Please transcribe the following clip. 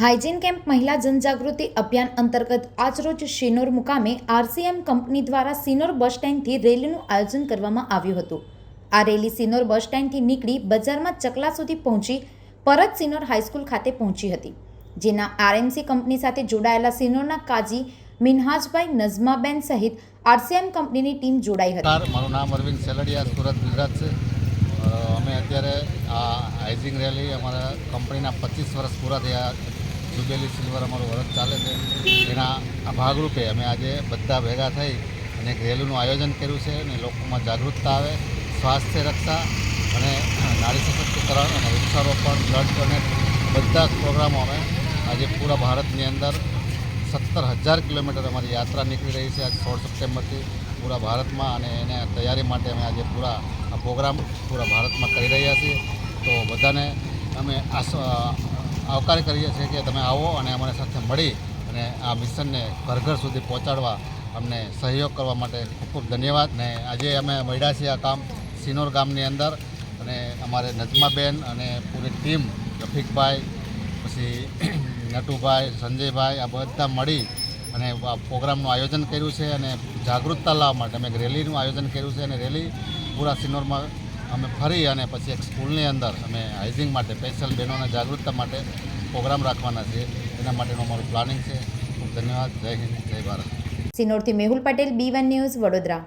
Hygiene camp મહિલા જનજાગૃતિ અભિયાન અંતર્ગત આજરોજ શિનોર મુકામે આરસીએમ કંપની દ્વારા સિનોર બસ સ્ટેન્ડથી રેલીનું આયોજન કરવામાં આવ્યું હતું. આ રેલી સિનોર બસ સ્ટેન્ડથી નીકળી બજારમાં ચકલા સુધી પહોંચી પરત સિનોર હાઈસ્કૂલ ખાતે પહોંચી હતી. જેના આરએમસી કંપની સાથે જોડાયેલા સિનોરના કાજી મિનહાજભાઈ નઝમાબેન સહિત આરસીએમ કંપનીની ટીમ જોડાઈ હતી. મારું નામ અરવિંદ સેલડિયા, સુરત, ગુજરાત છે. અમે અત્યારે આ હાઇઝિંગ રેલી અમારા કંપનીના પચીસ વર્ષ પૂરા થયા જુબેલી સિલ્વર અમારું વર્ષ ચાલે છે. એના આ ભાગરૂપે અમે આજે બધા ભેગા થઈ અને એક રેલીનું આયોજન કર્યું છે અને લોકોમાં જાગૃતતા આવે, સ્વાસ્થ્ય, રક્ષા અને નારી સશક્તિકરણ અને વૃક્ષારોપણ, બ્લડ ડોનેટ બધા જ પ્રોગ્રામો અમે આજે પૂરા ભારતની અંદર સત્તર હજાર કિલોમીટર અમારી યાત્રા નીકળી રહી છે આજ સોળ સપ્ટેમ્બરથી પૂરા ભારતમાં અને એને તૈયારી માટે અમે આજે પૂરા આ પ્રોગ્રામ પૂરા ભારતમાં કરી રહ્યા છીએ. તો બધાને અમે આસ આવકાર કરીએ છીએ કે તમે આવો અને અમારી સાથે મળી અને આ મિશનને ઘર ઘર સુધી પહોંચાડવા અમને સહયોગ કરવા માટે ખૂબ ખૂબ ધન્યવાદ. ને આજે અમે મળ્યા છીએ આ કામ સિનોર ગામની અંદર અને અમારે નજમાબેન અને પૂરી ટીમ રફીકભાઈ, પછી નટુભાઈ, સંજયભાઈ આ બધા મળી અને આ પ્રોગ્રામનું આયોજન કર્યું છે અને જાગૃતતા લાવવા માટે અમે રેલીનું આયોજન કર્યું છે અને રેલી પૂરા સિનોરમાં અમે ફરી અને પછી એક સ્કૂલની અંદર અમે હાઇઝિંગ માટે, સ્પેશિયલ બહેનોને જાગૃતતા માટે પ્રોગ્રામ રાખવાના છે એના માટેનું અમારું પ્લાનિંગ છે. ખૂબ ધન્યવાદ. જય હિન્દ. જય Bharat. સિનોરથી Mehul Patel, B one news Vadodara.